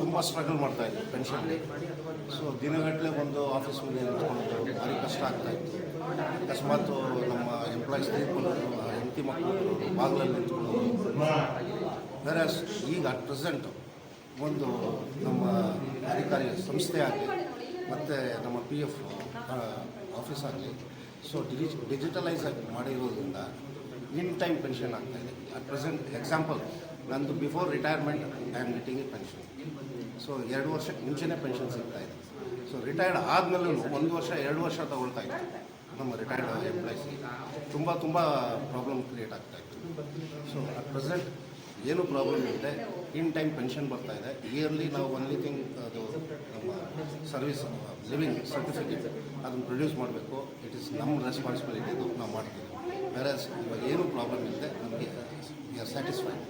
ತುಂಬ ಸ್ಟ್ರಗಲ್ ಮಾಡ್ತಾ ಇದ್ದೆ ಪೆನ್ಷನ್ ಸೊ ದಿನಗಟ್ಟಲೆ ಒಂದು ಆಫೀಸ್ ಮುಂದೆ ನಿಂತ್ಕೊಂಡು ಭಾರಿ ಕಷ್ಟ ಆಗ್ತಾ ಇತ್ತು. ಅಕಸ್ಮಾತ್ ನಮ್ಮ ಎಂಪ್ಲಾಯೀಸ್ ತೀರ್ಕೊಂಡು ಹೆಂಡತಿ ಮಕ್ಕಳು ಬಾಗಿಲಲ್ಲಿ ನಿಂತ್ಕೊಂಡು ಬೇರೆ ಈಗ ಅಟ್ ಪ್ರೆಸೆಂಟ್ ಒಂದು ನಮ್ಮ ಅಧಿಕಾರಿ ಸಂಸ್ಥೆ ಆಗಲಿ, ಮತ್ತು ನಮ್ಮ ಪಿ ಎಫ್ ಆಫೀಸ್ ಆಗಲಿ ಸೊ ಡಿಜಿ ಡಿಜಿಟಲೈಸ್ ಆಗಿ ಮಾಡಿರೋದ್ರಿಂದ ಇನ್ ಟೈಮ್ ಪೆನ್ಷನ್ ಆಗ್ತಾ ಇದೆ. ಅಟ್ ಪ್ರೆಸೆಂಟ್ ಎಕ್ಸಾಂಪಲ್ ನಂದು before retirement I am getting a pension so ಎರಡು ವರ್ಷಕ್ಕೆ ಮುಂಚೆನೇ ಪೆನ್ಷನ್ ಸಿಗ್ತಾ ಇದೆ ಸೊ ರಿಟೈರ್ಡ್ ಆದಮೇಲೂ ಒಂದು ವರ್ಷ, ಎರಡು ವರ್ಷ ತಗೊಳ್ತಾ ಇತ್ತು. ನಮ್ಮ ರಿಟೈರ್ಡ್ ಎಂಪ್ಲಾಯ್ಸ್ ತುಂಬ ತುಂಬ ಪ್ರಾಬ್ಲಮ್ ಕ್ರಿಯೇಟ್ ಆಗ್ತಾ ಇತ್ತು. ಸೊ ಅಟ್ ಪ್ರೆಸೆಂಟ್ ಏನು ಪ್ರಾಬ್ಲಮ್ ಇದೆ ಇನ್ ಟೈಮ್ ಪೆನ್ಷನ್ ಬರ್ತಾ ಇದೆ. ಇಯರ್ಲಿ ನಾವು ಒನ್ಲಿ ಥಿಂಗ್ ಅದು ನಮ್ಮ ಸರ್ವಿಸ್ ಲಿವಿಂಗ್ ಸರ್ಟಿಫಿಕೇಟ್ ಅದನ್ನು ಪ್ರೊಡ್ಯೂಸ್ ಮಾಡಬೇಕು. ಇಟ್ ಇಸ್ ನಮ್ಮ ರೆಸ್ಪಾನ್ಸಿಬಿಲಿಟಿ ನಾವು ಮಾಡ್ತೀವಿ. ಬೇರೆ ಇವಾಗ ಏನು ಪ್ರಾಬ್ಲಮ್ ಇದೆ ನಮಗೆ ವಿ ಆರ್ ಸ್ಯಾಟಿಸ್ಫೈಡ್